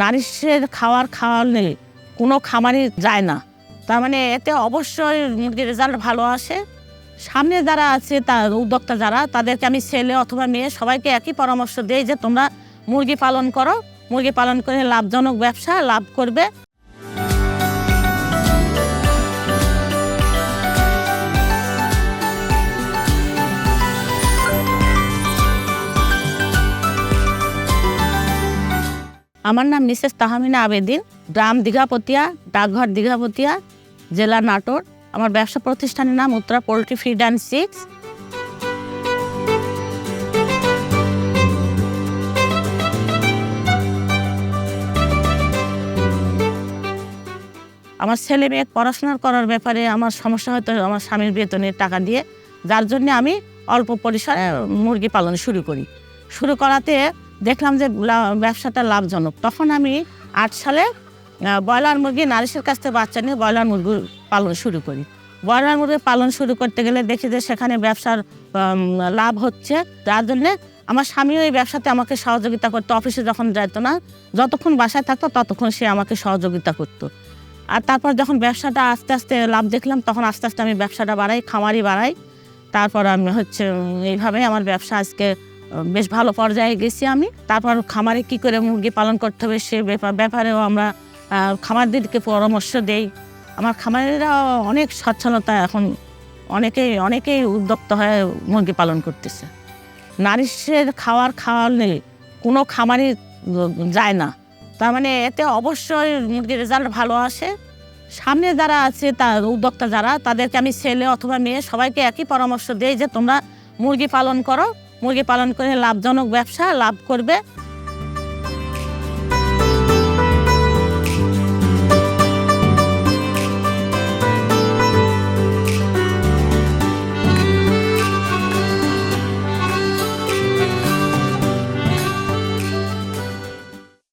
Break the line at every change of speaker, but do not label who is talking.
নারিশের খাওয়ার খাওয়ালে কোনো খামারই যায় না। তার মানে এতে অবশ্যই মুরগির রেজাল্ট ভালো আসে। সামনে যারা আছে, তা উদ্যোক্তা যারা, তাদেরকে আমি ছেলে অথবা মেয়ে সবাইকে একই পরামর্শ দিই যে তোমরা মুরগি পালন করো। মুরগি পালন করে লাভজনক ব্যবসা লাভ করবে। আমার নাম মিসেস তাহমিনা আবেদিন, গ্রাম দীঘাপতিয়া, ডাকঘর দীঘাপতিয়া, জেলা নাটোর। আমার ব্যবসা প্রতিষ্ঠানের নাম Uttara poultry feed and six আমার ছেলে মেয়ে পড়াশোনা করার ব্যাপারে আমার সমস্যা হয়তো আমার স্বামীর বেতনের টাকা দিয়ে, যার জন্য আমি অল্প পরিসরে মুরগি পালন শুরু করি। শুরু করাতে দেখলাম যে ব্যবসাটা লাভজনক। তখন আমি আট সালে ব্রয়লার মুরগি নারিশের কাছ থেকে বাচ্চা নিয়ে ব্রয়লার মুরগি পালন শুরু করি। ব্রয়লার মুরগি পালন শুরু করতে গেলে দেখি যে সেখানে ব্যবসার লাভ হচ্ছে। যার জন্যে আমার স্বামীও এই ব্যবসাতে আমাকে সহযোগিতা করতো। অফিসে যখন যেত না, যতক্ষণ বাসায় থাকতো, ততক্ষণ সে আমাকে সহযোগিতা করতো। আর তারপর যখন ব্যবসাটা আস্তে আস্তে লাভ দেখলাম, তখন আস্তে আস্তে আমি ব্যবসাটা বাড়াই খামারি বাড়াই। তারপর আমি হচ্ছে এইভাবে আমার ব্যবসা আজকে বেশ ভালো পর্যায়ে গেছি আমি। তারপর খামারে কি করে মুরগি পালন করতে হবে সে ব্যাপা- ব্যাপারেও আমরা খামারদেরকে পরামর্শ দেই। আমার খামারিরা অনেক সচ্ছলতা এখন অনেকেই অনেকেই উদ্যোক্তা হয়ে মুরগি পালন করতেছে। নারিশের খাওয়ার খাওয়ালে কোনো খামারই যায় না। তার মানে এতে অবশ্যই মুরগির রেজাল্ট ভালো আসে। সামনে যারা আছে তার উদ্যোক্তা যারা, তাদেরকে আমি ছেলে অথবা মেয়ে সবাইকে একই পরামর্শ দিই যে তোমরা মুরগি পালন করো। মুরগি পালন করে লাভজনক ব্যবসা লাভ করবে।